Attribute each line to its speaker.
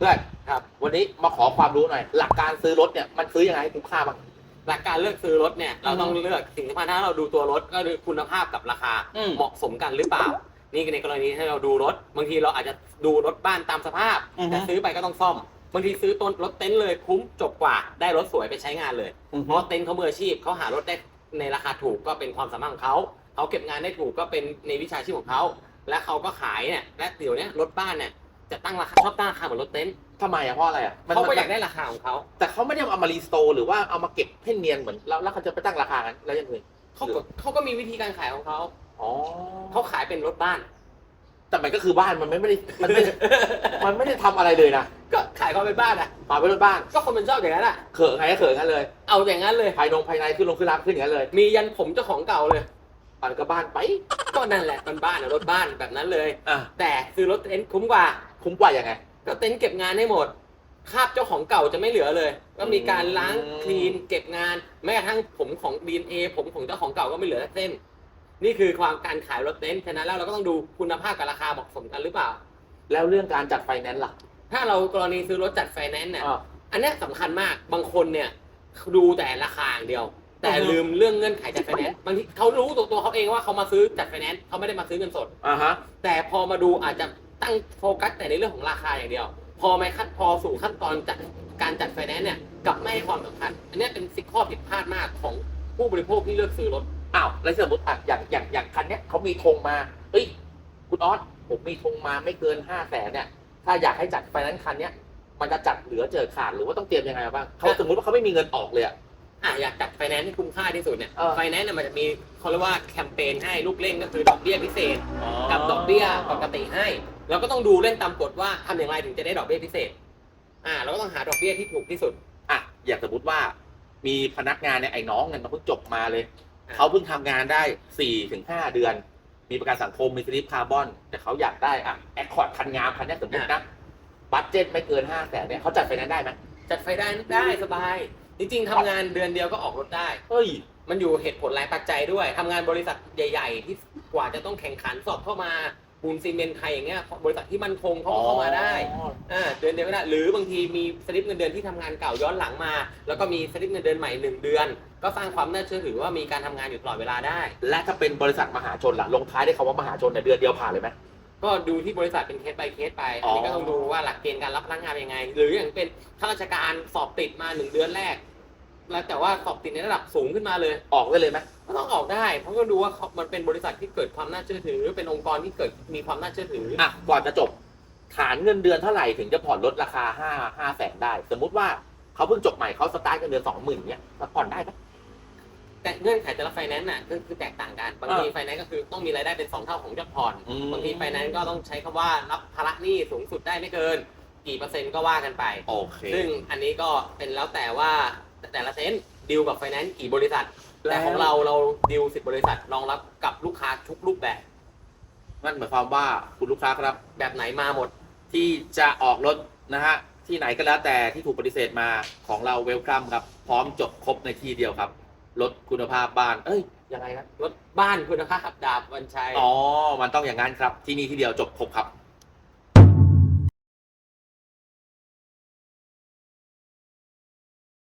Speaker 1: เพื่อน
Speaker 2: ครับ
Speaker 1: วันนี้มาขอความรู้หน่อย หลักการซื้อรถเนี่ยมันซื้อยังไงให้คุ้มค่าบ้าง
Speaker 2: หลักการเลือกซื้อรถเนี่ยเราต้องเลือกสิ่งที่พันถ้าเราดูตัวรถก็คือคุณภาพกับราคา
Speaker 1: อืม
Speaker 2: เหมาะสมกันหรือเปล่า นี่ในกรณีที่เราดูรถ บางทีเราอาจจะดูรถบ้านตามสภาพ
Speaker 1: อือฮึ
Speaker 2: แต่ซื้อไปก็ต้องซ่อม บางทีซื้อต้นรถเต็นท์เลยคุ้มจบกว่าได้รถสวยไปใช้งานเลย เพราะว่าเต็นท์เขามืออาชีพเขาหารถได้ในราคาถูกก็เป็นความสามารถของเขาเขาเก็บงานได้ถูกก็เป็นในวิชาชีพของเขาและเขาก็ขายเนี่ยและเดี๋ยวเนี้ยรถบ้านเนี่ย จะตั้งราคาชอบตั้งราคาเหมือนรถเต็นท์
Speaker 1: ทำไมอะเพราะอะไรอะมัน
Speaker 2: เขาก็
Speaker 1: มัน
Speaker 2: อยากได้ราคาของเขา
Speaker 1: แต่เขาไม่ได้เอามารีสโตร์หรือว่าเอามาเก็บให้เนียนเหมือนแล้วแล้วเขาจะไปตั้งราคากันแล้วยังไง
Speaker 2: เขาก็เขาก็มีวิธีการขายของเขา
Speaker 1: อ๋อ
Speaker 2: เขาขายเป็นรถบ้าน
Speaker 1: แต่มันก็คือบ้านมันไม่ไม่ได้มันไม่ได้มันไม่ได้ทำอะไรเลยนะ
Speaker 2: ก็ขายเขาเป็นบ้านอะ
Speaker 1: มาเป็นรถบ้าน
Speaker 2: ก็คนมันชอบอย่างนั้นอะ
Speaker 1: เขิงไงก็เขิงกันเลย
Speaker 2: เอาอย่างนั้นเลย
Speaker 1: ภายนงภายในขึ้นลงขึ้นรับขึ้นอย่างนั้นเลย
Speaker 2: มียันผมเจ้าของเก่าเลย
Speaker 1: มันก็บ้านไป
Speaker 2: ก็นั่นแหละมันบ้านอะรถบ้านแบบนั้นเลย
Speaker 1: อะ
Speaker 2: แต่ซื้อรถเต็นท์คุ้มกว่า
Speaker 1: คุ้มกว่ายังไง
Speaker 2: ก็เต็นท์เก็บงานให้หมด คราบเจ้าของเก่าจะไม่เหลือเลย ก็มีการล้าง
Speaker 1: อืม
Speaker 2: คลีนเก็บงานแม้กระทั่งผมของ DNA ผมของเจ้าของเก่าก็ไม่เหลือสักเส้น นี่คือความการขายรถเต็นท์ฉะนั้นแล้วเราก็ต้องดูคุณภาพกับราคาเหมาะสมกันหรือเปล่า
Speaker 1: แล้วเรื่องการจัดไฟแนนซ์ล่ะ
Speaker 2: ถ้าเรากรณีซื้อรถจัดไฟแนนซ์เนี่ย
Speaker 1: อะ
Speaker 2: อันเนี้ยสำคัญมาก บางคนเนี่ยดูแต่ราคาอย่างเดียว แต่
Speaker 1: อือฮึ
Speaker 2: ลืมเรื่องเงื่อนไขจัดไฟแนนซ์ บางทีเขารู้ตัวตัวเขาเองว่าเขามาซื้อจัดไฟแนนซ์เขาไม่ได้มาซื้อเงินสด
Speaker 1: อ่าฮะ
Speaker 2: แต่พอมาดูอาจจะ ตั้งโฟกัสแต่ในเรื่องของราคาอย่างเดียว พอไม่ขั้นพอสู่ขั้นตอนจัดการจัดไฟแนนซ์เนี่ยกลับไม่ให้ความสำคัญ อันเนี้ยเป็นสิ่งข้อผิดพลาดมากของผู้บริโภคที่เลือกซื้อรถ
Speaker 1: อ้าวแล้วสมมติอะอย่างอย่างอย่างคันเนี้ยเขามีธงมาเอ้ยคุณออสผมมีธงมาไม่เกินห้าแสนเนี่ย ถ้าอยากให้จัดไฟแนนซ์คันเนี้ยมันจะจัดเหลือเจอขาดหรือว่าต้องเตรียมยังไงบ้างเขาสมมติว่าเขาไม่มีเงินออกเลยอะ
Speaker 2: อะอยากจัดไฟแนนซ์ที่คุ้มค่าที่สุดเนี่ย
Speaker 1: เออ
Speaker 2: ไฟแนนซ์เนี่ยมันจะมีเขาเรียกว่าแคมเปญให้ลูกเล่นก็คือดอกเบี้ยพิเศษกับดอกเบี้ยปกติให้ เราก็ต้องดูเล่นตามกฎว่าทำอย่างไรถึงจะได้ดอกเบี้ยพิเศษ อ่า เราก็ต้องหาดอกเบี้ยที่ถูกที่สุด
Speaker 1: อะ อยากสมมติว่ามีพนักงานเนี่ยไอ้น้องเนี่ยมันเพิ่งจบมาเลย
Speaker 2: อะ
Speaker 1: เขาเพิ่งทำงานได้สี่ถึงห้าเดือน มีประกันสังคมมีสลิปคาร์บอน แต่เขาอยากได้อะแอคคอร์ดคันงามคันเนี้ยสมมตินะบัตเจ็ตไม่เกินห้าแสนเนี่ยเขาจัดไฟแนนซ์ได้ไหม
Speaker 2: จัดไฟได้ได้สบาย จริง ๆทำงานเดือนเดียวก็ออกรถได้
Speaker 1: เฮ้ย
Speaker 2: มันอยู่เหตุผลหลายปัจจัยด้วยทำงานบริษัทใหญ่ ๆ ที่กว่าจะต้องแข่งขันสอบเข้ามา ปูนซีเมนต์ไทยอย่างเงี้ยบริษัทที่มั่นคงเขาก็เข้ามาได้อ่าเดือนเดียวก็ได้หรือบางทีมีสลิปเงินเดือนที่ทำงานเก่าย้อนหลังมา แล้วก็มีสลิปเงินเดือนใหม่หนึ่งเดือน ก็สร้างความน่าเชื่อถือว่ามีการทำงานอยู่ตลอดเวลาได้
Speaker 1: และถ้าเป็นบริษัทมหาชนล่ะลงท้ายด้วยคำว่ามหาชนเนี่ยเดือนเดียวผ่านเลยไหม
Speaker 2: ก็ดูที่บริษัทเป็นเคส by เคสไป
Speaker 1: อ๋
Speaker 2: อั
Speaker 1: อน
Speaker 2: นี้ก็ต้องดูว่าหลักเกณฑ์การรับพนักงานเป็นยังไง หรืออย่างเป็นข้าราชการสอบติดมาหนึ่งเดือนแรก แล้วแต่ว่าสอบติดในระดับสูงขึ้นมาเลย
Speaker 1: ออกได้เลยไหม
Speaker 2: ก็ต้องออกได้เพราะก็ดูว่าเขามันเป็นบริษัทที่เกิดความน่าเชื่อถือ เป็นองค์กรที่เกิดมีความน่าเชื่อถือ
Speaker 1: อะก่อนจะจบฐานเงินเดือนเท่าไหร่ถึงจะผ่อนลดราคาห้าห้าแสนได้ สมมุติว่าเขาเพิ่งจบใหม่เขาสตาร์ทเงินเดือนสองหมื่นเนี่ยผ่อนได้ไหม
Speaker 2: แต่เงื่อนไขแต่ละไฟแนนซ์น่ะก็คือแตกต่างกัน บางที
Speaker 1: อ่า
Speaker 2: ไฟแนนซ์ก็คือต้องมีรายได้เป็นสองเท่าของยอดผ่อน
Speaker 1: อืม
Speaker 2: บางทีไฟแนนซ์ก็ต้องใช้คำว่ารับภาระหนี้สูงสุดได้ไม่เกิน กี่เปอร์เซ็นต์ก็ว่ากันไป
Speaker 1: โอเค
Speaker 2: ซึ่งอันนี้ก็เป็นแล้วแต่ว่า แต่ละเซนดีลกับไฟแนนซ์กี่บริษัท
Speaker 1: แล้ว
Speaker 2: แต่ของเราเราดีลสิบบริษัทรองรับกับลูกค้าทุกรูปแบบ
Speaker 1: นั่นหมายความว่าคุณลูกค้าครับ
Speaker 2: แบบไหนมาหมด
Speaker 1: ที่จะออกรถนะฮะที่ไหนก็แล้วแต่ที่ถูกปฏิเสธมาของเราเวลคัมครับ พร้อมจบครบในที่เดียวครับลดคุณภาพบ้าน เอ้ยยังไงนะ
Speaker 2: รถบ้านคุณภาพดาบวันชัย
Speaker 1: อ๋อ มันต้องอย่างนั้นครับ ที่นี่ที่เดียวจบครบครับ